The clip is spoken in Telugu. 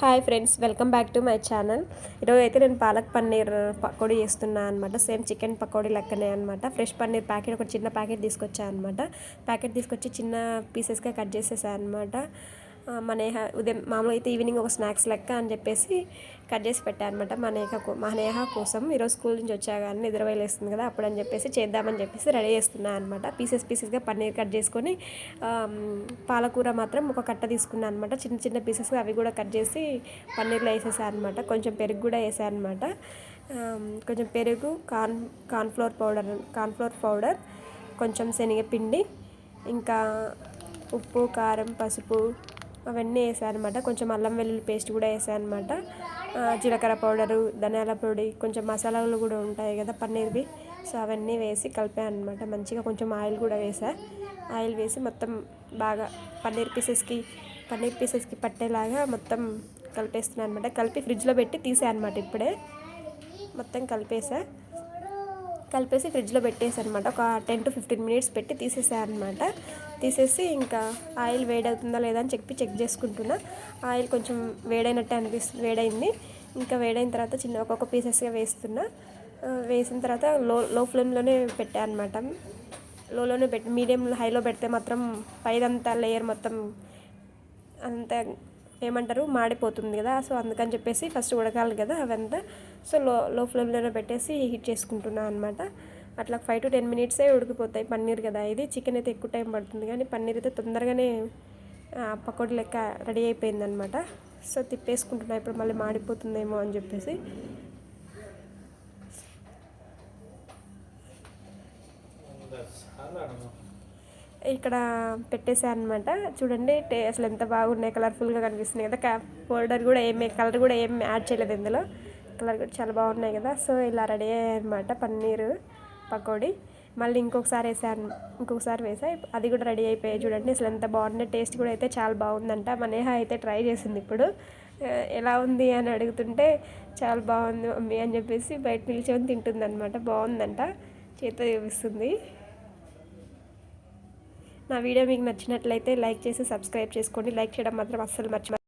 Hi friends welcome back to my channel. ఈరోజు అయితే నేను పాలక్ పన్నీర్ పకోడీ చేస్తున్నాను అనమాట సేమ్ చికెన్ పకోడీ లెక్కనే అనమాట ఫ్రెష్ పన్నీర్ ప్యాకెట్ ఒక చిన్న ప్యాకెట్ తీసుకొచ్చాను అనమాట ప్యాకెట్ తీసుకొచ్చి చిన్న పీసెస్గా కట్ చేసేసాను అనమాట మనేహ ఉదయం మామూలుగా అయితే ఈవినింగ్ ఒక స్నాక్స్ లెక్క అని చెప్పేసి కట్ చేసి పెట్టాను అనమాట మనేహ నేహ కోసం ఈరోజు స్కూల్ నుంచి వచ్చాగానే నిద్రవేలేస్తుంది కదా అప్పుడు అని చెప్పేసి చేద్దామని చెప్పేసి రెడీ చేస్తున్నాను అనమాట పీసెస్ పీసెస్గా పన్నీర్ కట్ చేసుకొని పాలకూర మాత్రం ఒక కట్ట తీసుకున్నాను అనమాట చిన్న చిన్న పీసెస్గా అవి కూడా కట్ చేసి పన్నీర్లో వేసేసాను అనమాట కొంచెం పెరుగు కూడా వేసాను అనమాట కొంచెం పెరుగు corn cornflour powder cornflour powder కొంచెం శనగపిండి ఇంకా ఉప్పు కారం పసుపు అవన్నీ వేసాను అనమాట కొంచెం అల్లం వెల్లుల్లి పేస్ట్ కూడా వేసాను అనమాట జీలకర్ర పౌడరు ధనియాల పొడి కొంచెం మసాలాలు కూడా ఉంటాయి కదా పన్నీర్వి. సో అవన్నీ వేసి కలిపాను అనమాట మంచిగా కొంచెం ఆయిల్ కూడా వేసా. ఆయిల్ వేసి మొత్తం బాగా పన్నీర్ పీసెస్కి పన్నీర్ పీసెస్కి పట్టేలాగా మొత్తం కలిపేస్తున్నాను అనమాట కలిపి ఫ్రిడ్జ్లో పెట్టి తీసాను అనమాట ఇప్పుడే. మొత్తం కలిపేసా. కలిపేసి ఫ్రిడ్జ్లో పెట్టేసా అనమాట ఒక టెన్ టు ఫిఫ్టీన్ మినిట్స్ పెట్టి తీసేసాను అనమాట తీసేసి ఇంకా ఆయిల్ వేడవుతుందా లేదా అని చెప్పి చెక్ చేసుకుంటున్నా. ఆయిల్ కొంచెం వేడైనట్టే అనిపిస్తుంది వేడైంది. ఇంకా వేడైన తర్వాత చిన్న ఒక్కొక్క పీసెస్గా వేస్తున్నా. వేసిన తర్వాత లో లో ఫ్లేమ్లోనే పెట్టాను అనమాట లోలోనే పెట్టి మీడియం హైలో పెడితే మాత్రం పైదంతా లేయర్ మొత్తం అంత ఏమంటారు మాడిపోతుంది కదా. సో అందుకని చెప్పేసి ఫస్ట్ ఉడకాలి కదా అవంతా. సో లో లో ఫ్లేమ్లోనే పెట్టేసి హీట్ చేసుకుంటున్నాను అనమాట అట్లా ఫైవ్ టు టెన్ మినిట్సే ఉడికిపోతాయి పన్నీర్ కదా. ఇది చికెన్ అయితే ఎక్కువ టైం పడుతుంది కానీ పన్నీర్ అయితే తొందరగానే పకోడీ లెక్క రెడీ అయిపోయిందనమాట సో తిప్పేసుకుంటున్నా ఇప్పుడు మళ్ళీ మాడిపోతుందేమో అని చెప్పేసి. ఇక్కడ పెట్టేశాను అనమాట చూడండి అసలు ఎంత బాగున్నాయి కలర్ఫుల్గా కనిపిస్తున్నాయి కదా. పౌడర్ కూడా ఏమి కలర్ కూడా ఏం యాడ్ చేయలేదు ఇందులో. కలర్ కూడా చాలా బాగున్నాయి కదా. సో ఇలా రెడీ అయ్యాయి అనమాట పన్నీరు. పకోడీ. మళ్ళీ ఇంకొకసారి వేసాను ఇంకొకసారి వేసా. అది కూడా రెడీ అయిపోయాయి చూడండి. అసలు ఎంత బాగుంది. టేస్ట్ కూడా అయితే చాలా బాగుందంట. మా నేహ అయితే ట్రై చేసింది ఇప్పుడు. ఎలా ఉంది అని అడుగుతుంటే చాలా బాగుంది మమ్మీ అని చెప్పేసి బయట నిల్చొని తింటుంది అనమాట బాగుందంట. చేత చూపిస్తుంది. నా వీడియో మీకు నచ్చినట్లయితే లైక్ చేసి సబ్స్క్రైబ్ చేసుకోండి. లైక్ చేయడం మాత్రం అస్సలు మర్చిపో